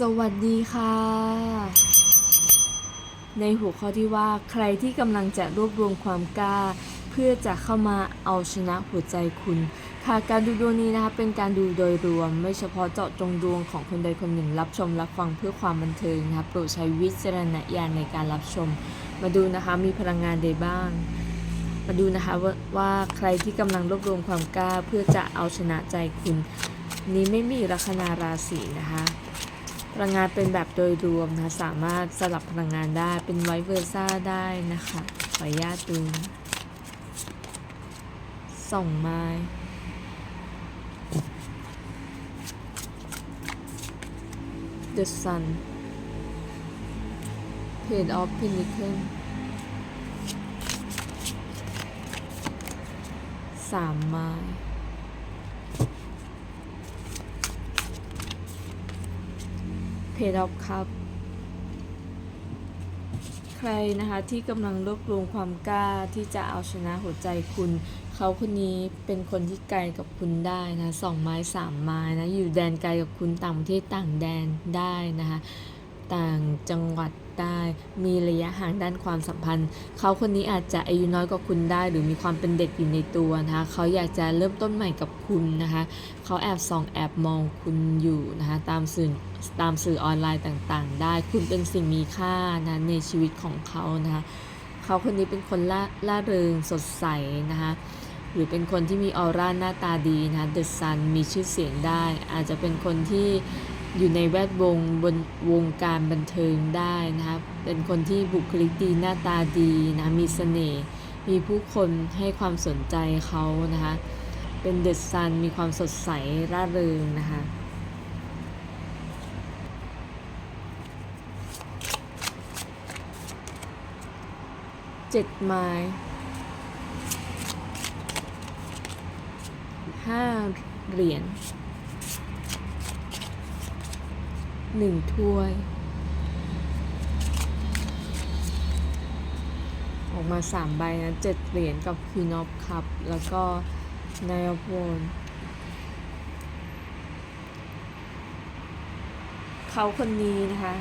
สวัสดีค่ะ ในหัวข้อที่ว่าใครที่กำลังจะรวบรวมความกล้า เพื่อจะเข้ามาเอาชนะหัวใจคุณ ค่ะการดูดวงนี้นะคะเป็นการดูโดยรวม ไม่เฉพาะเจาะจงดวงของคนใดคนหนึ่ง รับชมรับฟังเพื่อความบันเทิงนะคะโปรดใช้วิจารณญาณในการรับชม มาดูนะคะมีพลังงานใดบ้าง มาดูนะคะว่าว่าใครที่กำลังรวบรวมความกล้าเพื่อจะเอาชนะใจคุณ นี้ไม่มีลัคนาราศีนะคะ พลังงานเป็นแบบโดยรวมนะ สามารถสลับพลังงานได้เป็นไวเวอร์ซ่าได้นะคะ ขออนุญาตดูส่องไม้ The Sun Page of Pentacle สามไม้ พใครนะคะที่กำลังรวบรวมความกล้าที่จะเอาชนะหัวใจคุณ เขาคนนี้เป็นคนที่ไกลกับคุณได้นะสองไม้สามไม้นะอยู่แดนไกลกับคุณต่างประเทศต่างแดนได้นะคะ ต่างจังหวัดได้มีระยะห่างด้านความสัมพันธ์ เขาคนนี้อาจจะอายุน้อยกว่าคุณได้ หรือมีความเป็นเด็กอยู่ในตัวนะคะเขาอยากจะเริ่มต้นใหม่กับคุณนะคะเขาแอบส่องแอบมองคุณอยู่นะคะตามสื่อตามสื่อออนไลน์ต่างๆ ได้ คุณเป็นสิ่งมีค่านะในชีวิตของเขานะคะเขาคนนี้เป็นคนล่าล่าเริงสดใสนะคะหรือเป็นคนที่มีออร่าหน้าตาดีนะคะเดอะซันมีชื่อเสียงได้ อาจจะเป็นคนที่ อยู่ในแวดวงบนวงการบันเทิงได้นะคะเป็นคนที่บุคลิกดีหน้าตาดีนะ มีเสน่ห์ มีผู้คนให้ความสนใจเขานะคะ เป็นเดอะซัน มีความสดใสร่าเริงนะคะเจ็ดไม้ห้าเหรียญ หนึ่งถ้วย ออกมาสามใบนะเจ็ดเหรียญกับคีนอฟคัพแล้วก็นายพลเขาคนนี้นะคะ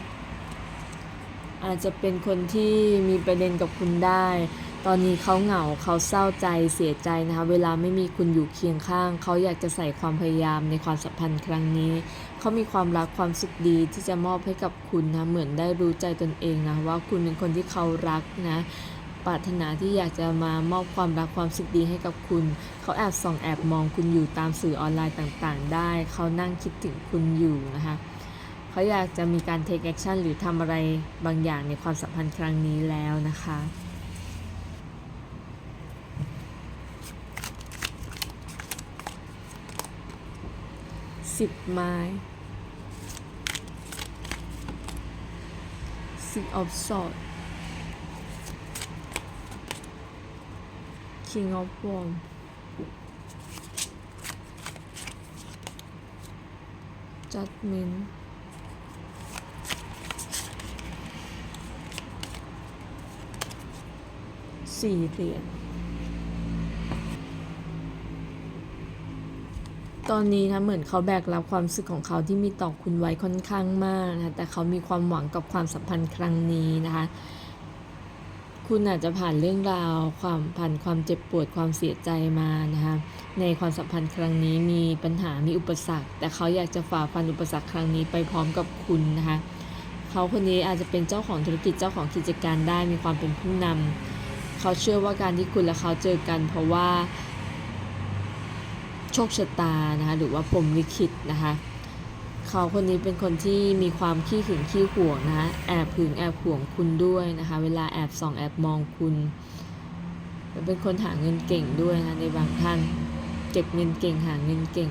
อาจจะเป็นคนที่มีประเด็นกับคุณได้ ตอนนี้เขาเหงาเขาเศร้าใจเสียใจนะคะ เวลาไม่มีคุณอยู่เคียงข้าง เขาอยากจะใส่ความพยายามในความสัมพันธ์ครั้งนี้ เขามีความรักความสุขดีที่จะมอบให้กับคุณนะ เหมือนได้รู้ใจตนเองนะว่าคุณเป็นคนที่เขารักนะปรารถนาที่อยากจะมามอบความรักความสุขดีให้กับคุณ เขาแอบส่องแอบมองคุณอยู่ตามสื่อออนไลน์ต่างๆ ได้ เขานั่งคิดถึงคุณอยู่นะคะเขาอยากจะมีการ take action หรือทำอะไรบางอย่างในความสัมพันธ์ครั้งนี้แล้วนะคะ สิบไม้ Six of Swords King of Wands Judgment สี่เหรียญ ตอนนี้นะเหมือนเขาแบกรับความรู้สึกของเขาที่มีต่อคุณไว้ค่อนข้างมากนะแต่เขามีความหวังกับความสัมพันธ์ครั้งนี้นะคะคุณอาจจะผ่านเรื่องราวความผ่านความเจ็บปวดความเสียใจมานะคะในความสัมพันธ์ครั้งนี้มีปัญหามีอุปสรรค แต่เขาอยากจะฝ่าฟันอุปสรรคครั้งนี้ไปพร้อมกับคุณนะคะเขาคนนี้อาจจะเป็นเจ้าของธุรกิจเจ้าของกิจการได้มีความเป็นผู้นำเขาเชื่อว่าการที่คุณและเขาเจอกัน เพราะว่า ชคชะตานะคะหรือว่าพรมลิขิตนะคะเขาคนนี้เป็นคนที่มีความขี้หึงขี้หวงนะคะแอบหึงแอบหวงคุณด้วยนะคะเวลาแอบส่องแอบมองคุณ เป็นคนหาเงินเก่งด้วยนะคะในบางท่านเก็บเงินเก่งหาเงินเก่ง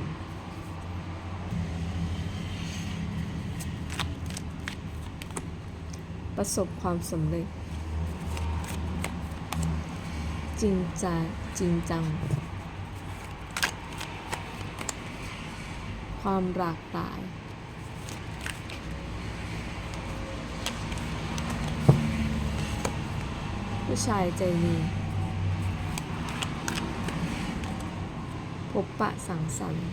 ประสบความสำเร็จ จริงใจจริงจัง ความหลากหลาย ผู้ชายใจดีพบปะสังสรรค์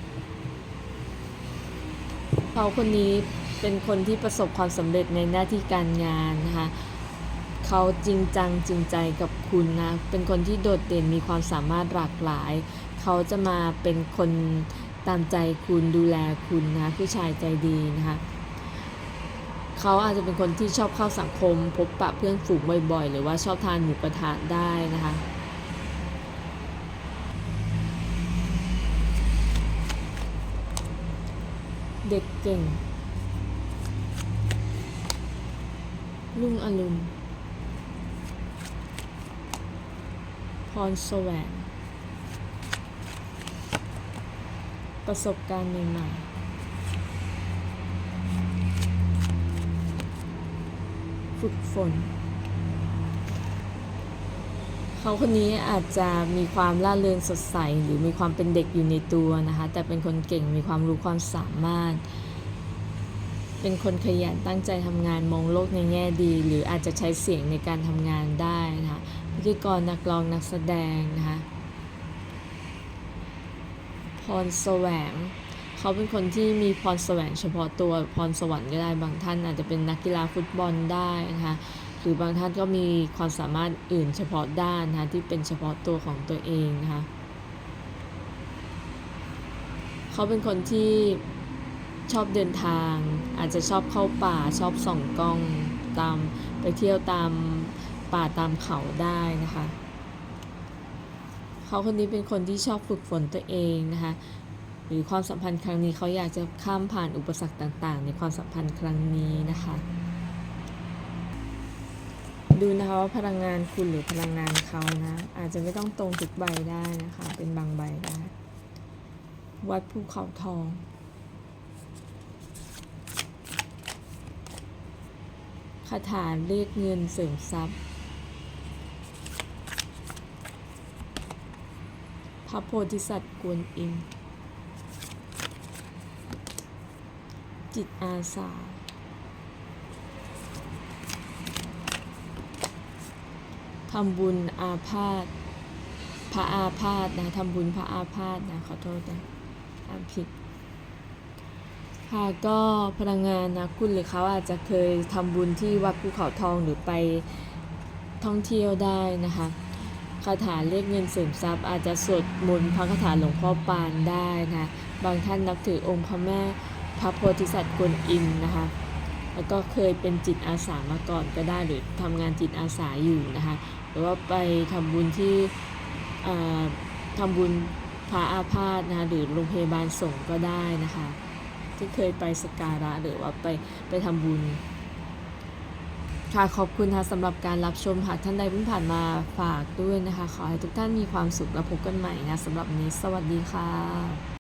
เขาคนนี้เป็นคนที่ประสบความสำเร็จในหน้าที่การงานนะคะเขาจริงจังจริงใจกับคุณนะ เป็นคนที่โดดเด่นมีความสามารถหลากหลาย เขาจะมาเป็นคน ตามใจคุณดูแลคุณนะผู้ชายใจดีนะคะเขาอาจจะเป็นคนที่ชอบเข้าสังคม พบปะเพื่อนฝูงบ่อยๆ หรือว่าชอบทานหมูกระทะได้นะคะเด็กเก่ง ลุงอรุณพรสวง ประสบการณ์ใหม่ๆ ฝึกฝน เขาคนนี้อาจจะมีความล่าเริงสดใส หรือมีความเป็นเด็กอยู่ในตัวนะคะ แต่เป็นคนเก่งมีความรู้ความสามารถ เป็นคนขยันตั้งใจทำงานมองโลกในแง่ดี หรืออาจจะใช้เสียงในการทำงานได้นะคะพิธีกรนักร้องนักแสดงนะคะ พรแสวง เขาเป็นคนที่มีพรแสวงเฉพาะตัวพรสวรรค์ก็ได้บางท่านอาจจะเป็นนักกีฬาฟุตบอลได้นะคะหรือบางท่านก็มีความสามารถอื่นเฉพาะด้านนะคะที่เป็นเฉพาะตัวของตัวเองนะคะเขาเป็นคนที่ชอบเดินทาง อาจจะชอบเข้าป่าชอบส่องกล้องตามไปเที่ยวตามป่าตามเขาได้นะคะ เขาคนนี้เป็นคนที่ชอบฝึกฝนตัวเองนะคะ หรือความสัมพันธ์ครั้งนี้เขาอยากจะข้ามผ่านอุปสรรคต่างๆ ในความสัมพันธ์ครั้งนี้นะคะ ดูนะคะว่าพลังงานคุณหรือพลังงานเขานะ อาจจะไม่ต้องตรงทุกใบได้นะคะ เป็นบางใบได้ วัดภูเขาทองคาถาเรียกเงินเสริมทรัพย์ ระโพธิสัตว์กวนอิมจิตอาสา ทำบุญอาพาธพระอาพาธนะทำบุญพระอาพาธนะขอโทษนะอ่านผิดค่ะก็พลังงานนะคุณหรือเขาอาจจะเคยทำบุญที่วัดภูเขาทองหรือไปท่องเที่ยวได้นะคะ คาถาเรียกเงินเสริมทรัพย์ อาจจะสวดมนต์พระคาถาหลวงพ่อปานได้นะบางท่านนับถือองค์พระแม่พระโพธิสัตว์กวนอิมนะคะแล้วก็เคยเป็นจิตอาสามาก่อนก็ได้หรือทำงานจิตอาสาอยู่นะคะหรือว่าไปทำบุญที่อ่าทำบุญพระอาพาธนะคะหรือโรงพยาบาลสงฆ์ก็ได้นะคะ ที่เคยไปสการะหรือว่าไปไปทำบุญ ค่ะขอบคุณค่ะสำหรับการรับชมหากท่านใดเพิ่งผ่านมาฝากด้วยนะคะ ขอให้ทุกท่านมีความสุขและพบกันใหม่นะสำหรับวันนี้สวัสดีค่ะ